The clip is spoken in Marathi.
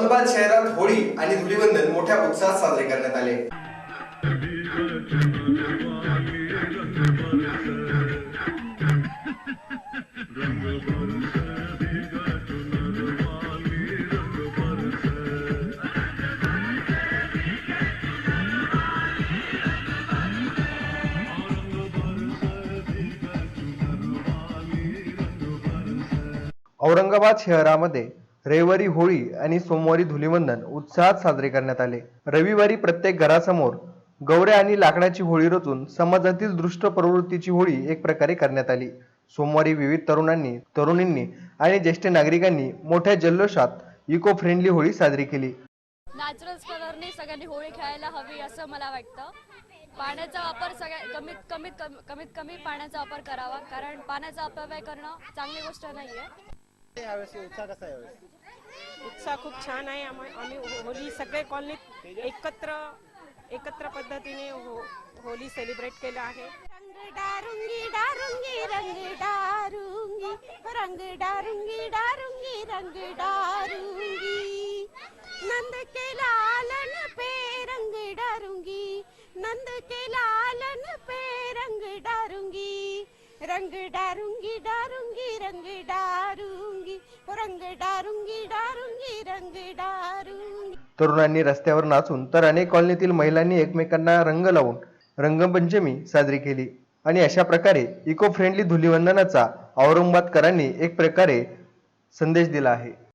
औरंगाबाद शहरात होळी आणि धुलीवंदन मोठ्या उत्साहात साजरे करण्यात आले. औरंगाबाद शहरामध्ये रविवारी होळी आणि सोमवारी धुलिवंदन उत्साहात साजरे करण्यात आले. रविवारी प्रत्येक घरासमोर गवऱ्या आणि लाकडाची होळी रचून समाजातील दृष्ट प्रवृत्तीची होळी एक प्रकारे करण्यात आली. सोमवारी विविध तरुणांनी तरुणींनी आणि ज्येष्ठ नागरिकांनी मोठ्या जल्लोषात इको फ्रेंडली होळी साजरी केली. नॅचरल कलरने सगळ्यांनी होळी खेळायला हवी असं मला वाटतं. पाण्याचा वापर सगळ्या कमीत कमीत कमीत कमी पाण्याचा वापर करावा. कारण पाण्याचा अपव्यय करणं चांगली गोष्ट नाही आहे उत्साह कसा उत्साह खूप छान आहे. आम्हा- आम्ही होली सगळे कॉलनीत एकत्र एकत्र पद्धतीने हो होली सेलिब्रेट आहे. रंग डारुंगी डारुंगी, रंग डारुंगी रंग डारुंगी डारुंगी, रंग डारुंगी. नंद के लालन पे रंग डारुंगी, नंद के लालन पे रंग डारुंगी. रंग डारुंगी डारुंगी, रंग डारुंगी. रंग डारुंगी डारुंगी रंग डारुंगी तरुणांनी रस्त्यावर नाचून तर अनेक कॉलनीतील महिलांनी एकमेकांना रंग लावून रंगपंचमी साजरी केली. आणि अशा प्रकारे इको फ्रेंडली धुलीवंदनाचा औरंगाबादकरांनी एक प्रकारे संदेश दिला आहे.